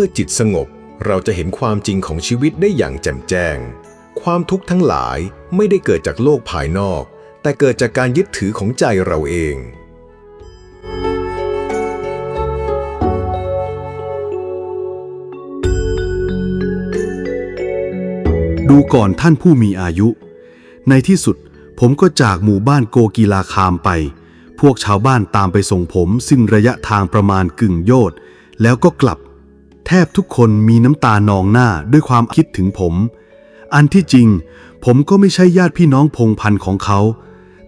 มื่อจิตสงบ เราจะเห็นความจริงของชีวิตได้อย่างแจ่มแจ้ง ความทุกข์ทั้งหลายไม่ได้เกิดจากโลกภายนอก แต่เกิดจากการยึดถือของใจเราเองดูก่อนท่านผู้มีอายุ ในที่สุดผมก็จากหมู่บ้านโกกีลาคามไป พวกชาวบ้านตามไปส่งผมซึ่งระยะทางประมาณกึ่งโยชน์แล้วก็กลับ แทบทุกคนมีน้ำตานองหน้าด้วยความคิดถึงผม อันที่จริง ผมก็ไม่ใช่ญาติพี่น้องพงพันธ์ของเขา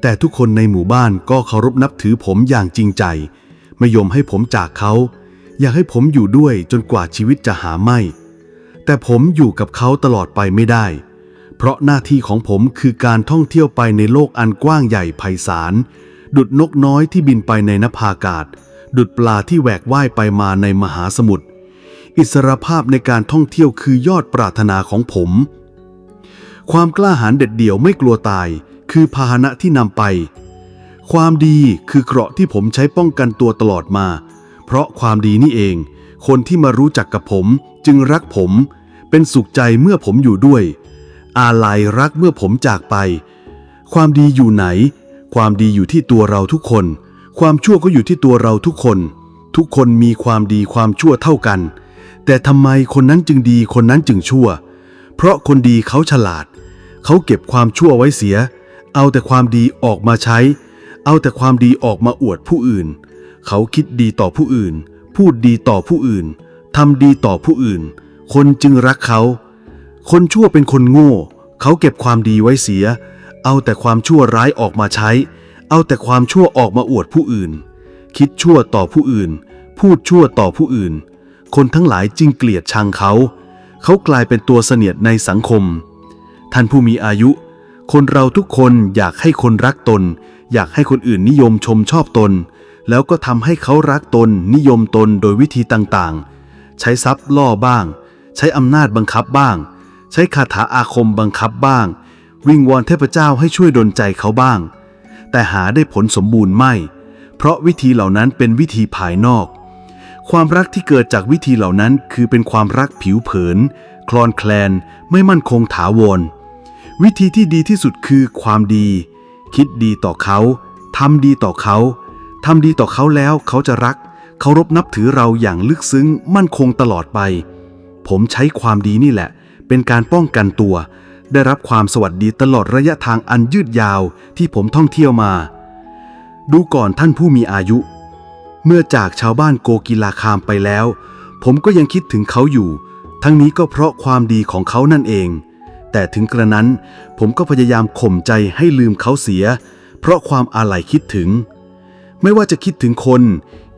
แต่ทุกคนในหมู่บ้านก็เคารพนับถือผมอย่างจริงใจ ไม่ยอมให้ผมจากเขา อยากให้ผมอยู่ด้วยจนกว่าชีวิตจะหาไม่ แต่ผมอยู่กับเขาตลอดไปไม่ได้ เพราะหน้าที่ของผมคือการท่องเที่ยวไปในโลกอันกว้างใหญ่ไพศาล ดุดนกน้อยที่บินไปในนภาอากาศ ดุดปลาที่แหวกว่ายไปมาในมหาสมุทร อิสรภาพในการท่องเที่ยวคือยอดปรารถนาของผม ความกล้าหาญเด็ดเดี่ยวไม่กลัวตาย คือพาหนะที่นำไป ความดีคือเกราะที่ผมใช้ป้องกันตัวตลอดมา เพราะความดีนี่เอง คนที่มารู้จักกับผมจึงรักผม เป็นสุขใจเมื่อผมอยู่ด้วย อาลัยรักเมื่อผมจากไป ความดีอยู่ไหน ความดีอยู่ที่ตัวเราทุกคน ความชั่วก็อยู่ที่ตัวเราทุกคน ทุกคนมีความดีความชั่วเท่ากัน แต่ทำไมคนนั้นจึงดีคนนั้นจึงชั่ว เพราะคนดีเขาฉลาด เขาเก็บความชั่วไว้เสีย เอาแต่ความดีออกมาใช้ เอาแต่ความดีออกมาอวดผู้อื่น เขาคิดดีต่อผู้อื่น พูดดีต่อผู้อื่นทำดีต่อผู้อื่น คนจึงรักเขา คนชั่วเป็นคนโง่ เขาเก็บความดีไว้เสีย เอาแต่ความชั่วร้ายออกมาใช้ เอาแต่ความชั่วออกมาอวดผู้อื่น คิดชั่วต่อผู้อื่น พูดชั่วต่อผู้อื่น คนทั้งหลายจึงเกลียดชังเขา เขากลายเป็นตัวเสนียดในสังคม ท่านผู้มีอายุ คนเราทุกคนอยากให้คนรักตน อยากให้คนอื่นนิยมชมชอบตน แล้วก็ทำให้เขารักตนนิยมตนโดยวิธีต่างๆ ใช้ทรัพย์ล่อบ้าง ใช้อำนาจบังคับบ้าง ใช้คาถาอาคมบังคับบ้าง วิงวอนเทพเจ้าให้ช่วยดลใจเขาบ้าง แต่หาได้ผลสมบูรณ์ไม่ เพราะวิธีเหล่านั้นเป็นวิธีภายนอก ความรักที่เกิดจากวิธีเหล่านั้นคือเป็นความรักผิวเผิน คลอนแคลน ไม่มั่นคงถาวร วิธีที่ดีที่สุดคือความดี คิดดีต่อเขาทำดีต่อเขาทำดีต่อเขาแล้วเขาจะรัก เคารพนับถือเราอย่างลึกซึ้งมั่นคงตลอดไป ผมใช้ความดีนี่แหละ เป็นการป้องกันตัว ได้รับความสวัสดีตลอดระยะทางอันยืดยาวที่ผมท่องเที่ยวมา ดูก่อนท่านผู้มีอายุ เมื่อจากชาวบ้านโกกีลาคามไปแล้ว ผมก็ยังคิดถึงเขาอยู่ ทั้งนี้ก็เพราะความดีของเขานั่นเอง แต่ถึงกระนั้นผมก็พยายามข่มใจให้ลืมเขาเสีย เพราะความอาลัยคิดถึง ไม่ว่าจะคิดถึงคน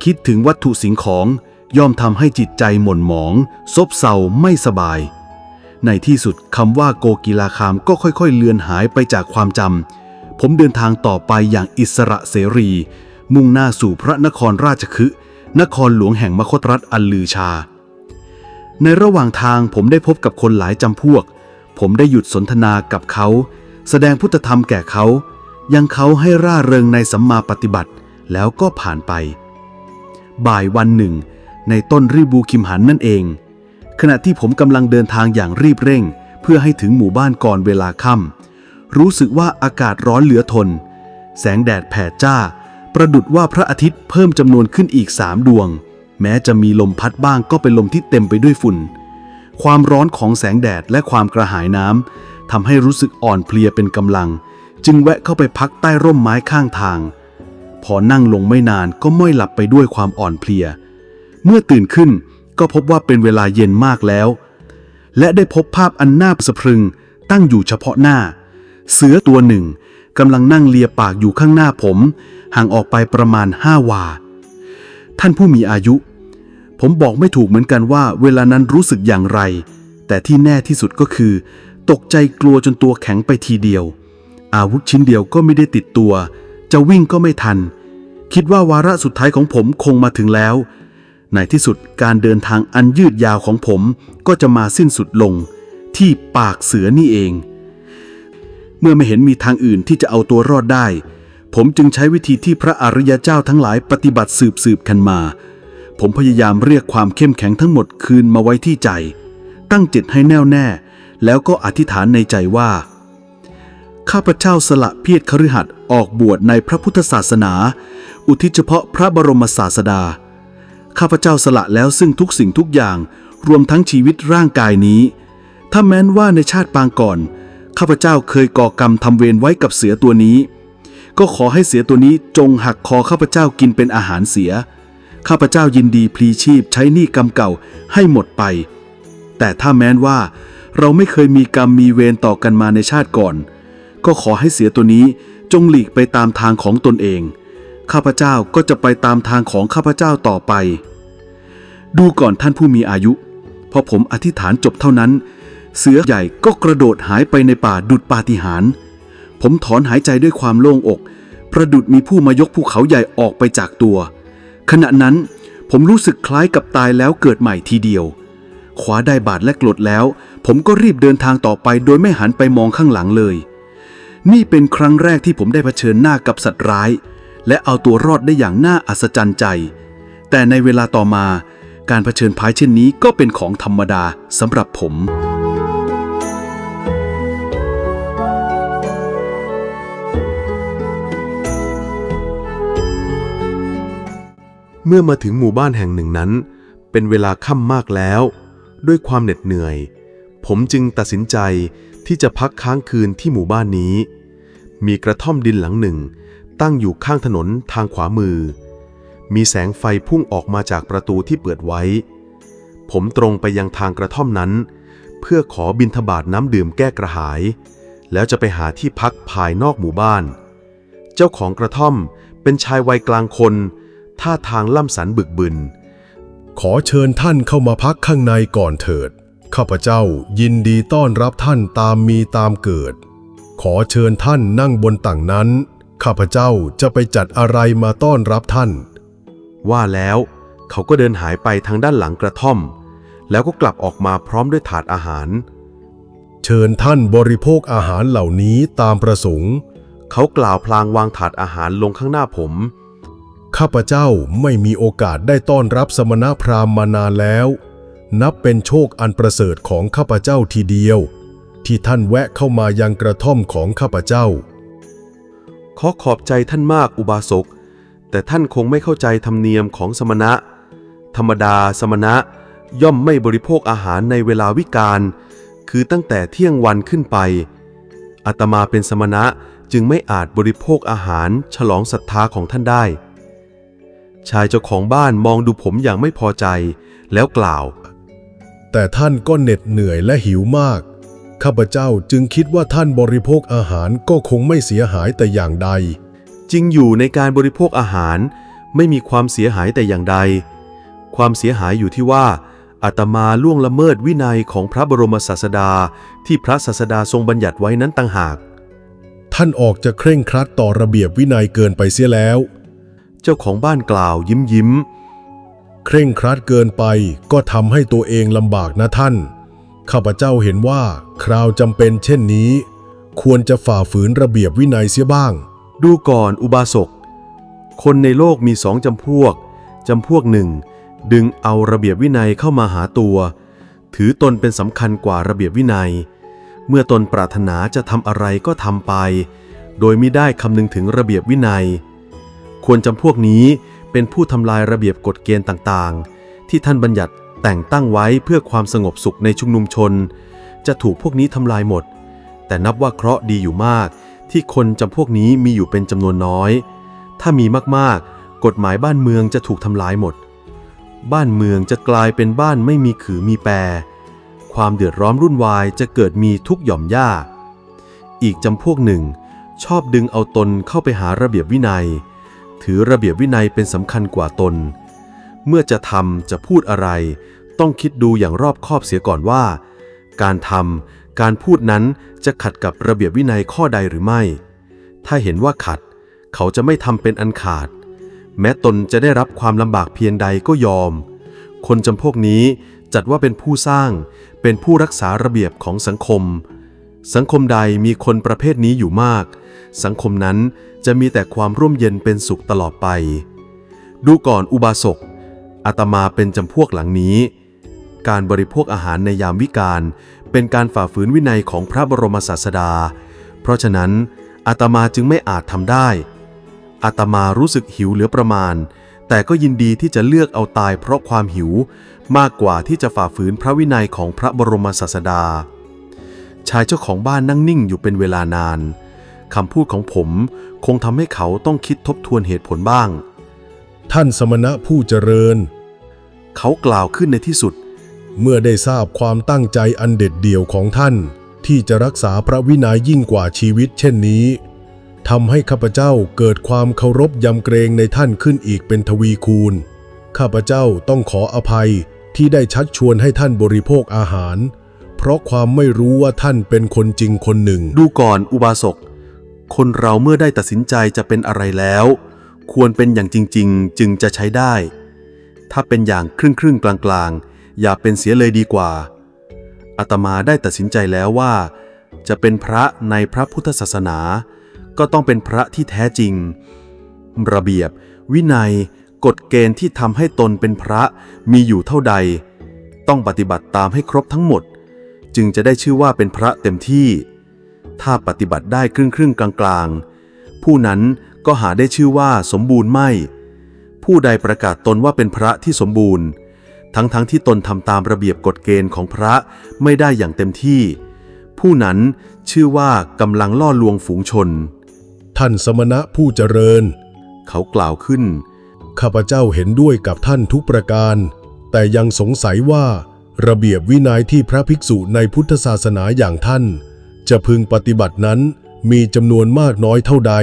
คิดถึงวัตถุสิ่งของ ย่อมทำให้จิตใจหม่นหมอง ซบเซาไม่สบาย ในที่สุดคำว่าโกกีลาคามก็ค่อยๆ เลือนหายไปจากความจำผมเดินทางต่อไปอย่างอิสระเสรี มุ่งหน้าสู่พระนครราชคฤห์นครหลวงแห่งมคตรัฐอันลือชา ในระหว่างทางผมได้พบกับคนหลายจำพวก ผมได้หยุดสนทนากับเขา แสดงพุทธธรรมแก่เขา ยังเขาให้ร่าเริงในสัมมาปฏิบัติแล้วก็ผ่านไป บ่ายวันหนึ่ง ในต้นริบูคิมหันนั่นเอง ขณะที่ผมกำลังเดินทางอย่างรีบเร่ง เพื่อให้ถึงหมู่บ้านก่อนเวลาค่ำรู้สึกว่าอากาศร้อนเหลือทน แสงแดดแผดจ้า ประดุดว่าพระอาทิตย์เพิ่มจำนวนขึ้นอีกสามดวง แม้จะมีลมพัดบ้างก็เป็นลมที่เต็มไปด้วยฝุ่น ความร้อนของแสงแดดและความกระหายน้ำทำให้รู้สึกอ่อนเพลียเป็นกำลัง จึงแวะเข้าไปพักใต้ร่มไม้ข้างทาง พอนั่งลงไม่นานก็ม้อยหลับไปด้วยความอ่อนเพลีย เมื่อตื่นขึ้นก็พบว่าเป็นเวลาเย็นมากแล้ว และได้พบภาพอันน่าสะพรึงตั้งอยู่เฉพาะหน้า เสือตัวหนึ่ง กำลังนั่งเลียปากอยู่ข้างหน้าผม ห่างออกไปประมาณห้าวา ท่านผู้มีอายุ ผมบอกไม่ถูกเหมือนกันว่าเวลานั้นรู้สึกอย่างไร แต่ที่แน่ที่สุดก็คือ ตกใจกลัวจนตัวแข็งไปทีเดียว อาวุธชิ้นเดียวก็ไม่ได้ติดตัว จะวิ่งก็ไม่ทัน คิดว่าวาระสุดท้ายของผมคงมาถึงแล้ว ในที่สุดการเดินทางอันยืดยาวของผมก็จะมาสิ้นสุดลง ที่ปากเสือนี่เอง เมื่อไม่เห็นมีทางอื่นที่จะเอาตัวรอดได้ ผมจึงใช้วิธีที่พระอริยเจ้าทั้งหลายปฏิบัติสืบสืบกันมา ผมพยายามเรียกความเข้มแข็งทั้งหมดคืนมาไว้ที่ใจ ตั้งจิตให้แน่วแน่ แล้วก็อธิษฐานในใจว่า ข้าพเจ้าสละเพียรคฤหัสถ์ออกบวชในพระพุทธศาสนา อุทิศเฉพาะพระบรมศาสดา ข้าพเจ้าสละแล้วซึ่งทุกสิ่งทุกอย่างรวมทั้งชีวิตร่างกายนี้ ถ้าแม้นว่าในชาติปางก่อน ข้าพเจ้าเคยก่อกรรมทำเวรไว้กับเสือตัวนี้ ก็ขอให้เสือตัวนี้จงหักคอข้าพเจ้ากินเป็นอาหารเสีย ข้าพเจ้ายินดีพลีชีพใช้หนี้กรรมเก่าให้หมดไป แต่ถ้าแม้นว่า เราไม่เคยมีกรรมมีเวรต่อกันมาในชาติก่อน ก็ขอให้เสือตัวนี้จงหลีกไปตามทางของตนเอง ข้าพเจ้าก็จะไปตามทางของข้าพเจ้าต่อไป ดูก่อนท่านผู้มีอายุ พอผมอธิษฐานจบเท่านั้น เสือใหญ่ก็กระโดดหายไปในป่าดุดปาฏิหาริย์ผมถอนหายใจด้วยความโล่งอก ประดุดมีผู้มายกภูเขาใหญ่ออกไปจากตัว ขณะนั้นผมรู้สึกคล้ายกับตายแล้วเกิดใหม่ทีเดียว ขวาได้บาดและกรดแล้ว ผมก็รีบเดินทางต่อไปโดยไม่หันไปมองข้างหลังเลย นี่เป็นครั้งแรกที่ผมได้เผชิญหน้ากับสัตว์ร้าย และเอาตัวรอดได้อย่างน่าอัศจรรย์ใจ แต่ในเวลาต่อมา การเผชิญภัยเช่นนี้ก็เป็นของธรรมดาสำหรับผม เมื่อมาถึงหมู่บ้านแห่งหนึ่งนั้น เป็นเวลาค่ำมากแล้ว ด้วยความเหน็ดเหนื่อย ผมจึงตัดสินใจที่จะพักค้างคืนที่หมู่บ้านนี้ มีกระท่อมดินหลังหนึ่ง ตั้งอยู่ข้างถนนทางขวามือ มีแสงไฟพุ่งออกมาจากประตูที่เปิดไว้ ผมตรงไปยังทางกระท่อมนั้น เพื่อขอบินทบาทน้ำดื่มแก้กระหาย แล้วจะไปหาที่พักภายนอกหมู่บ้าน เจ้าของกระท่อมเป็นชายวัยกลางคน ท่าทางล่ำสันบึกบึน ขอเชิญท่านเข้ามาพักข้างในก่อนเถิด ข้าพเจ้ายินดีต้อนรับท่านตามมีตามเกิด ขอเชิญท่านนั่งบนต่างนั้น ข้าพเจ้าจะไปจัดอะไรมาต้อนรับท่าน ว่าแล้ว เขาก็เดินหายไปทางด้านหลังกระท่อม แล้วก็กลับออกมาพร้อมด้วยถาดอาหาร เชิญท่านบริโภคอาหารเหล่านี้ตามประสงค์ เขากล่าวพลางวางถาดอาหารลงข้างหน้าผม ข้าพเจ้าไม่มีโอกาสได้ต้อนรับสมณพราหมณ์มานานแล้ว นับเป็นโชคอันประเสริฐของข้าพเจ้าทีเดียว ที่ท่านแวะเข้ามายังกระท่อมของข้าพเจ้า ขอขอบใจท่านมากอุบาสก แต่ท่านคงไม่เข้าใจธรรมเนียมของสมณะ ธรรมดาสมณะย่อมไม่บริโภคอาหารในเวลาวิกาลคือตั้งแต่เที่ยงวันขึ้นไป อาตมาเป็นสมณะจึงไม่อาจบริโภคอาหารฉลองศรัทธาของท่านได้ ชายเจ้าของบ้านมองดูผมอย่างไม่พอใจ แล้วกล่าว แต่ท่านก็เหน็ดเหนื่อยและหิวมาก ข้าพเจ้าจึงคิดว่าท่านบริโภคอาหารก็คงไม่เสียหายแต่อย่างใด จริงอยู่ในการบริโภคอาหาร ไม่มีความเสียหายแต่อย่างใด ความเสียหายอยู่ที่ว่าอาตมาล่วงละเมิดวินัยของพระบรมศาสดา ที่พระศาสดาทรงบัญญัติไว้นั้นต่างหาก ท่านออกจะเคร่งครัดต่อระเบียบวินัยเกินไปเสียแล้ว เจ้าของบ้านกล่าวยิ้มยิ้ม เคร่งครัดเกินไปก็ทำให้ตัวเองลำบากนะท่าน ข้าพเจ้าเห็นว่าคราวจำเป็นเช่นนี้ ควรจะฝ่าฝืนระเบียบวินัยเสียบ้าง ดูก่อนอุบาสก คนในโลกมีสองจำพวกจำพวกหนึ่ง ดึงเอาระเบียบวินัยเข้ามาหาตัว ถือตนเป็นสำคัญกว่าระเบียบวินัย เมื่อตนปรารถนาจะทำอะไรก็ทำไป โดยไม่ได้คำนึงถึงระเบียบวินัย ควรจำพวกนี้เป็นผู้ทำลายระเบียบกฎเกณฑ์ต่างๆ ที่ท่านบัญญัติแต่งตั้งไว้เพื่อความสงบสุขในชุมนุมชน จะถูกพวกนี้ทำลายหมด แต่นับว่าเคราะห์ดีอยู่มาก ที่คนจำพวกนี้มีอยู่เป็นจำนวนน้อย ถ้ามีมากๆ กฎหมายบ้านเมืองจะถูกทำลายหมด บ้านเมืองจะกลายเป็นบ้านไม่มีขือมีแปร ความเดือดร้อนรุ่นวายจะเกิดมีทุกหย่อมย่าอีกจำพวกหนึ่ง ชอบดึงเอาตนเข้าไปหาระเบียบวินัย ถือระเบียบวินัยเป็นสำคัญกว่าตน เมื่อจะทำจะพูดอะไร ต้องคิดดูอย่างรอบคอบเสียก่อนว่า การทำการพูดนั้นจะขัดกับระเบียบวินัยข้อใดหรือไม่ ถ้าเห็นว่าขัด เขาจะไม่ทำเป็นอันขาด แม้ตนจะได้รับความลำบากเพียงใดก็ยอม คนจำพวกนี้จัดว่าเป็นผู้สร้าง เป็นผู้รักษาระเบียบของสังคม สังคมใดมีคนประเภทนี้อยู่มาก สังคมนั้นจะมีแต่ความร่มเย็นเป็นสุขตลอดไป ดูก่อนอุบาสกอาตมาเป็นจำพวกหลังนี้ การบริโภคอาหารในยามวิกาลเป็นการฝ่าฝืนวินัยของพระบรมศาสดา เพราะฉะนั้นอาตมาจึงไม่อาจทำได้อาตมารู้สึกหิวเหลือประมาณ แต่ก็ยินดีที่จะเลือกเอาตายเพราะความหิว มากกว่าที่จะฝ่าฝืนพระวินัยของพระบรมศาสดา ชายเจ้าของบ้านนั่งนิ่งอยู่เป็นเวลานาน คำพูดของผมคงทำให้เขาต้องคิดทบทวนเหตุผลบ้าง ท่านสมณะผู้เจริญ เขากล่าวขึ้นในที่สุด เมื่อได้ทราบความตั้งใจอันเด็ดเดี่ยวของท่าน ที่จะรักษาพระวินัยยิ่งกว่าชีวิตเช่นนี้ทำให้ข้าพเจ้าเกิดความเคารพยำเกรงในท่านขึ้นอีกเป็นทวีคูณ ข้าพเจ้าต้องขออภัยที่ได้ชักชวนให้ท่านบริโภคอาหาร เพราะความไม่รู้ว่าท่านเป็นคนจริงคนหนึ่ง ดูก่อนอุบาสก คนเราเมื่อได้ตัดสินใจจะเป็นอะไรแล้ว ควรเป็นอย่างจริง ๆ จึงจะใช้ได้ ถ้าเป็นอย่างครึ่งครึ่งๆกลางๆ อย่าเป็นเสียเลยดีกว่าอาตมาได้ตัดสินใจแล้วว่า จะเป็นพระในพระพุทธศาสนา ก็ต้องเป็นพระที่แท้จริง ระเบียบ วินัยกฎเกณฑ์ที่ทำให้ตนเป็นพระมีอยู่เท่าใด ต้องปฏิบัติตามให้ครบทั้งหมด จึงจะได้ชื่อว่าเป็นพระเต็มที่ ถ้าปฏิบัติได้ครึ่งครึ่งๆกลางๆ ผู้นั้นก็หาได้ชื่อว่าสมบูรณ์ไม่ ผู้ใดประกาศตนว่าเป็นพระที่สมบูรณ์ ทั้งๆทที่ตนทำตามระเบียบกฎเกณฑ์ของพระไม่ได้อย่างเต็มที่ ผู้นั้นชื่อว่ากำลังล่อลวงฝูงชน ท่านสมณะผู้เจริญ เขากล่าวขึ้น ข้าพเจ้าเห็นด้วยกับท่านทุกประการ แต่ยังสงสัยว่า ระเบียบวินัยที่พระภิกษุในพุทธศาสนาอย่างท่าน จะพึงปฏิบัตินั้นมีจำนวนมากน้อยเท่าใด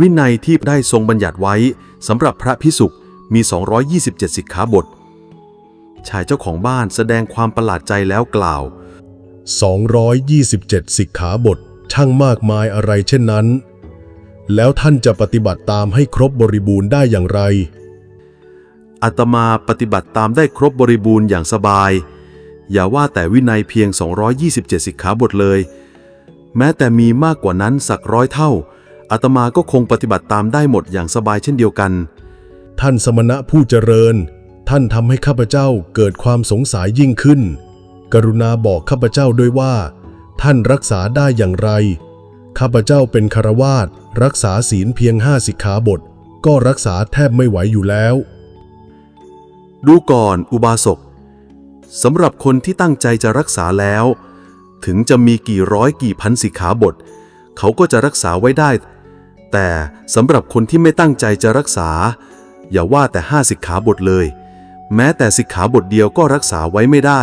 วินัยที่ได้ทรงบัญญัติไว้สำหรับพระพิสุกมี 227 สิกขาบท ชายเจ้าของบ้านแสดงความประหลาดใจแล้วกล่าว 227 สิกขาบทช่างมากมายอะไรเช่นนั้น แล้วท่านจะปฏิบัติตามให้ครบบริบูรณ์ได้อย่างไร อาตมาปฏิบัติตามได้ครบบริบูรณ์อย่างสบาย อย่าว่าแต่วินัยเพียง 227 สิกขาบทเลย แม้แต่มีมากกว่านั้นสักร้อยเท่าอาตมาก็คงปฏิบัติตามได้หมดอย่างสบายเช่นเดียวกัน ท่านสมณะผู้เจริญ ท่านทำให้ข้าพเจ้าเกิดความสงสัยยิ่งขึ้น กรุณาบอกข้าพเจ้าด้วยว่า ท่านรักษาได้อย่างไร ข้าพเจ้าเป็นคารวาสรักษาศีลเพียงห้าสิกขาบท ก็รักษาแทบไม่ไหวอยู่แล้ว ดูก่อนอุบาสกสำหรับคนที่ตั้งใจจะรักษาแล้ว ถึงจะมีกี่ร้อยกี่พันสิกขาบท เขาก็จะรักษาไว้ได้ แต่สำหรับคนที่ไม่ตั้งใจจะรักษา อย่าว่าแต่ห้าสิกขาบทเลย แม้แต่สิกขาบทเดียวก็รักษาไว้ไม่ได้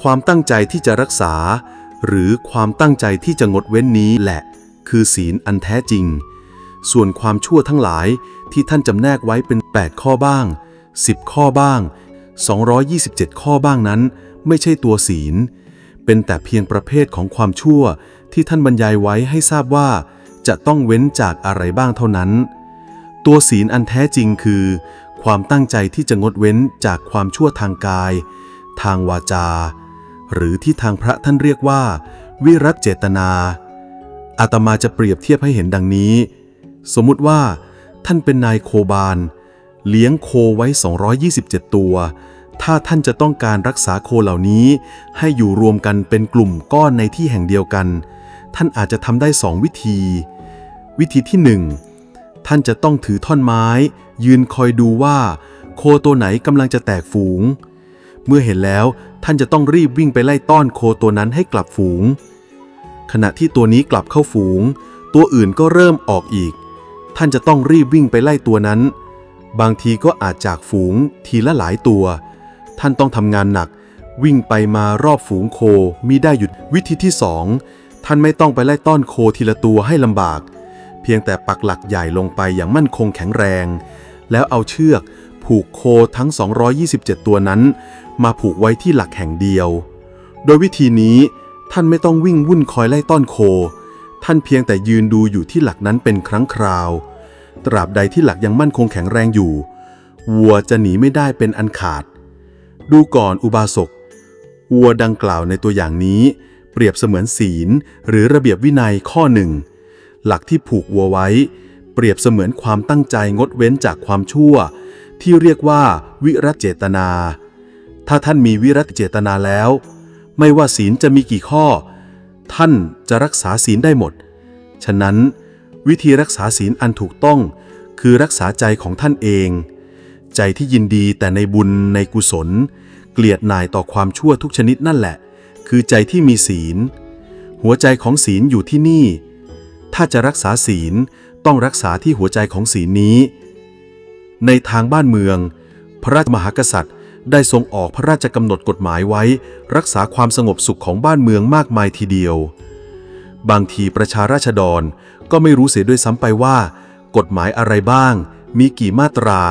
ความตั้งใจที่จะรักษา หรือความตั้งใจที่จะงดเว้นนี้แหละ คือศีลอันแท้จริง ส่วนความชั่วทั้งหลายที่ท่านจำแนกไว้เป็น 8 ข้อบ้าง 10 ข้อบ้าง 227 ข้อบ้างนั้น ไม่ใช่ตัวศีล เป็นแต่เพียงประเภทของความชั่วที่ท่านบรรยายไว้ให้ทราบว่าจะต้องเว้นจากอะไรบ้างเท่านั้น ตัวศีลอันแท้จริงคือ ความตั้งใจที่จะงดเว้นจากความชั่วทางกาย ทางวาจา หรือที่ทางพระท่านเรียกว่า วิรัตเจตนา อาตมาจะเปรียบเทียบให้เห็นดังนี้ สมมุติว่า ท่านเป็นนายโคบาล เลี้ยงโคไว้ 227 ตัว ถ้าท่านจะต้องการรักษาโคเหล่านี้ ให้อยู่รวมกันเป็นกลุ่มก้อนในที่แห่งเดียวกัน ท่านอาจจะทำได้สองวิธี วิธีที่หนึ่งท่านจะต้องถือท่อนไม้ ยืนคอยดูว่า โคตัวไหนกำลังจะแตกฝูง เมื่อเห็นแล้วท่านจะต้องรีบวิ่งไปไล่ต้อนโคตัวนั้นให้กลับฝูง ขณะที่ตัวนี้กลับเข้าฝูง ตัวอื่นก็เริ่มออกอีก ท่านจะต้องรีบวิ่งไปไล่ตัวนั้น บางทีก็อาจจากฝูงทีละหลายตัว ท่านต้องทำงานหนัก วิ่งไปมารอบฝูงโคมิได้หยุดวิธีที่สองท่านไม่ต้องไปไล่ต้อนโคทีละตัวให้ลำบาก เพียงแต่ปักหลักใหญ่ลงไปอย่างมั่นคงแข็งแรง แล้วเอาเชือกผูกโคทั้ง 227 ตัวนั้น มาผูกไว้ที่หลักแห่งเดียว โดยวิธีนี้ท่านไม่ต้องวิ่งวุ่นคอยไล่ต้อนโค ท่านเพียงแต่ยืนดูอยู่ที่หลักนั้นเป็นครั้งคราว ตราบใดที่หลักยังมั่นคงแข็งแรงอยู่ วัวจะหนีไม่ได้เป็นอันขาด ดูก่อนอุบาสก วัวดังกล่าวในตัวอย่างนี้ เปรียบเสมือนศีล หรือระเบียบวินัยข้อหนึ่ง หลักที่ผูกวัวไว้ เปรียบเสมือนความตั้งใจงดเว้นจากความชั่ว ที่เรียกว่าวิรัตเจตนา ถ้าท่านมีวิรัตเจตนาแล้ว ไม่ว่าศีลจะมีกี่ข้อ ท่านจะรักษาศีลได้หมด ฉะนั้น วิธีรักษาศีลอันถูกต้อง คือรักษาใจของท่านเอง ใจที่ยินดีแต่ในบุญในกุศล เกลียดหน่ายต่อความชั่วทุกชนิดนั่นแหละ คือใจที่มีศีล หัวใจของศีลอยู่ที่นี่ ถ้าจะรักษาศีลต้องรักษาที่หัวใจของศีลนี้ ในทางบ้านเมือง พระราชมหากษัตริย์ได้ทรงออกพระราชกำหนดกฎหมายไว้ รักษาความสงบสุขของบ้านเมืองมากมายทีเดียว บางทีประชาราษฎร ก็ไม่รู้เสียด้วยซ้ำไปว่า กฎหมายอะไรบ้าง มีกี่มาตรา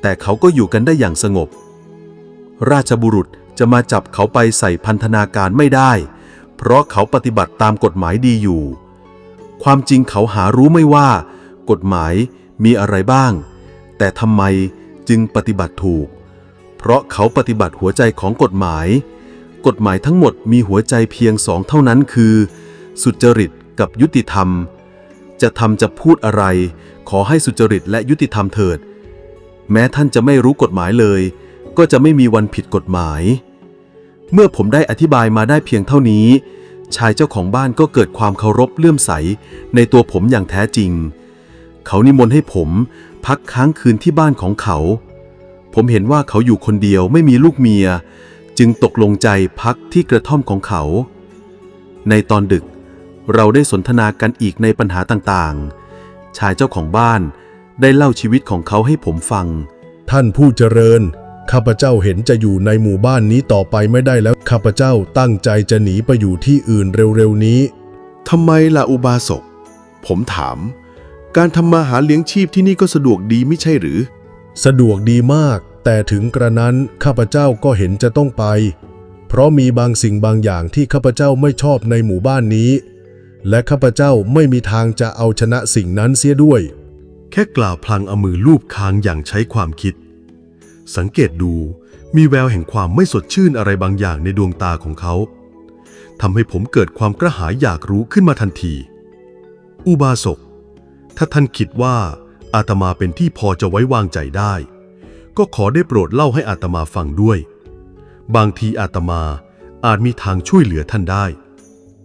แต่เขาก็อยู่กันได้อย่างสงบ ราชบุรุษจะมาจับเขาไปใส่พันธนาการไม่ได้ เพราะเขาปฏิบัติตามกฎหมายดีอยู่ ความจริงเขาหารู้ไม่ว่า กฎหมายมีอะไรบ้าง แต่ทำไมจึงปฏิบัติถูก เพราะเขาปฏิบัติหัวใจของกฎหมาย กฎหมายทั้งหมดมีหัวใจเพียงสองเท่านั้นคือ สุจริตกับยุติธรรม จะทำจะพูดอะไร ขอให้สุจริตและยุติธรรมเถิด แม้ท่านจะไม่รู้กฎหมายเลย ก็จะไม่มีวันผิดกฎหมาย เมื่อผมได้อธิบายมาได้เพียงเท่านี้ ชายเจ้าของบ้านก็เกิดความเคารพเลื่อมใสในตัวผมอย่างแท้จริง เขานิมนต์ให้ผมพักค้างคืนที่บ้านของเขา ผมเห็นว่าเขาอยู่คนเดียวไม่มีลูกเมีย จึงตกลงใจพักที่กระท่อมของเขา ในตอนดึก เราได้สนทนากันอีกในปัญหาต่างๆ ชายเจ้าของบ้านได้เล่าชีวิตของเขาให้ผมฟัง ท่านผู้เจริญ ข้าพเจ้าเห็นจะอยู่ในหมู่บ้านนี้ต่อไปไม่ได้แล้ว ข้าพเจ้าตั้งใจจะหนีไปอยู่ที่อื่นเร็วๆนี้ ทำไมล่ะอุบาสก ผมถาม การทำมาหาเลี้ยงชีพที่นี่ก็สะดวกดีไม่ใช่หรือ สะดวกดีมาก แต่ถึงกระนั้นข้าพเจ้าก็เห็นจะต้องไป เพราะมีบางสิ่งบางอย่างที่ข้าพเจ้าไม่ชอบในหมู่บ้านนี้ และข้าพเจ้าไม่มีทางจะเอาชนะสิ่งนั้นเสียด้วย แค่กล่าวพลางเอามือลูบคางอย่างใช้ความคิด สังเกตดูมีแววแห่งความไม่สดชื่นอะไรบางอย่างในดวงตาของเขาทำให้ผมเกิดความกระหายอยากรู้ขึ้นมาทันที อุบาสก ถ้าท่านคิดว่าอาตมาเป็นที่พอจะไว้วางใจได้ ก็ขอได้โปรดเล่าให้อาตมาฟังด้วย บางทีอาตมาอาจมีทางช่วยเหลือท่านได้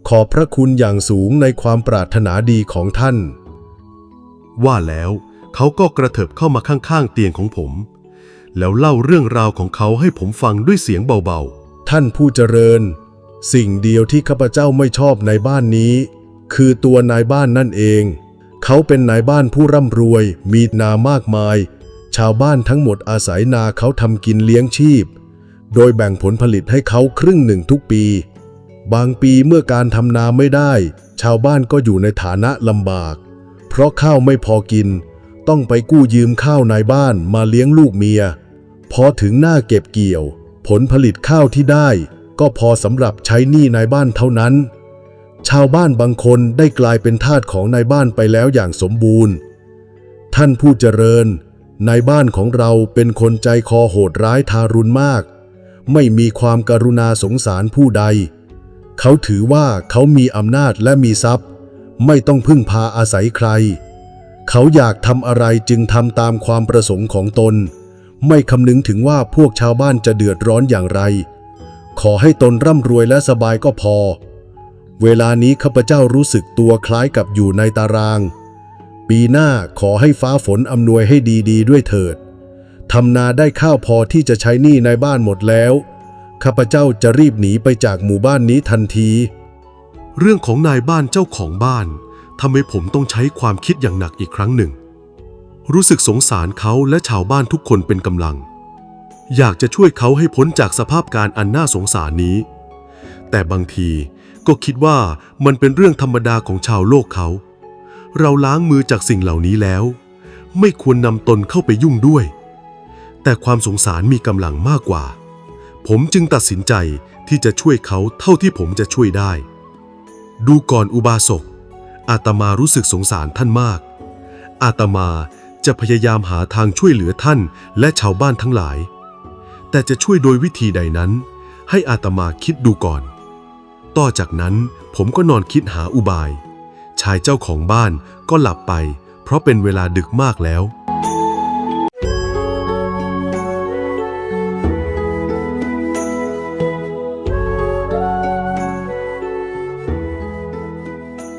ขอบพระคุณอย่างสูงในความปรารถนาดีของท่าน ว่าแล้วเขาก็กระเถิบเข้ามาข้างๆเตียงของผม แล้วเล่าเรื่องราวของเขาให้ผมฟังด้วยเสียงเบาท่านผู้เจริญ สิ่งเดียวที่ข้าพเจ้าไม่ชอบในบ้านนี้ คือตัวนายบ้านนั่นเอง เขาเป็นนายบ้านผู้ร่ำรวย มีนามากมาย ชาวบ้านทั้งหมดอาศัยนาเขาทำกินเลี้ยงชีพ โดยแบ่งผลผลิตให้เขาครึ่งหนึ่งทุกปี บางปีเมื่อการทำนาไม่ได้ ชาวบ้านก็อยู่ในฐานะลำบาก เพราะข้าวไม่พอกิน ต้องไปกู้ยืมข้าวนายบ้านมาเลี้ยงลูกเมีย พอถึงหน้าเก็บเกี่ยว ผลผลิตข้าวที่ได้ ก็พอสำหรับใช้หนี้นายบ้านเท่านั้น ชาวบ้านบางคนได้กลายเป็นทาสของนายบ้านไปแล้วอย่างสมบูรณ์ ท่านผู้เจริญนายบ้านของเราเป็นคนใจคอโหดร้ายทารุณมาก ไม่มีความการุณาสงสารผู้ใด เขาถือว่าเขามีอำนาจและมีทรัพย์ ไม่ต้องพึ่งพาอาศัยใคร เขาอยากทำอะไรจึงทำตามความประสงค์ของตน ไม่คำนึงถึงว่าพวกชาวบ้านจะเดือดร้อนอย่างไร ขอให้ตนร่ำรวยและสบายก็พอ เวลานี้ข้าพเจ้ารู้สึกตัวคล้ายกับอยู่ในตาราง ปีหน้าขอให้ฟ้าฝนอำนวยให้ดีๆด้วยเถิดทำนาได้ข้าวพอที่จะใช้หนี้ในบ้านหมดแล้ว ข้าพเจ้าจะรีบหนีไปจากหมู่บ้านนี้ทันที เรื่องของนายบ้านเจ้าของบ้านทำให้ผมต้องใช้ความคิดอย่างหนักอีกครั้งหนึ่ง รู้สึกสงสารเขาและชาวบ้านทุกคนเป็นกำลัง อยากจะช่วยเขาให้พ้นจากสภาพการอันน่าสงสารนี้ แต่บางทีก็คิดว่ามันเป็นเรื่องธรรมดาของชาวโลกเขา เราล้างมือจากสิ่งเหล่านี้แล้ว ไม่ควรนำตนเข้าไปยุ่งด้วย แต่ความสงสารมีกำลังมากกว่า ผมจึงตัดสินใจที่จะช่วยเขาเท่าที่ผมจะช่วยได้ ดูก่อนอุบาสก อาตมารู้สึกสงสารท่านมาก อาตมาจะพยายามหาทางช่วยเหลือท่านและชาวบ้านทั้งหลาย แต่จะช่วยโดยวิธีใดนั้น ให้อาตมาคิดดูก่อน ต่อจากนั้นผมก็นอนคิดหาอุบาย ชายเจ้าของบ้านก็หลับไป เพราะเป็นเวลาดึกมากแล้ว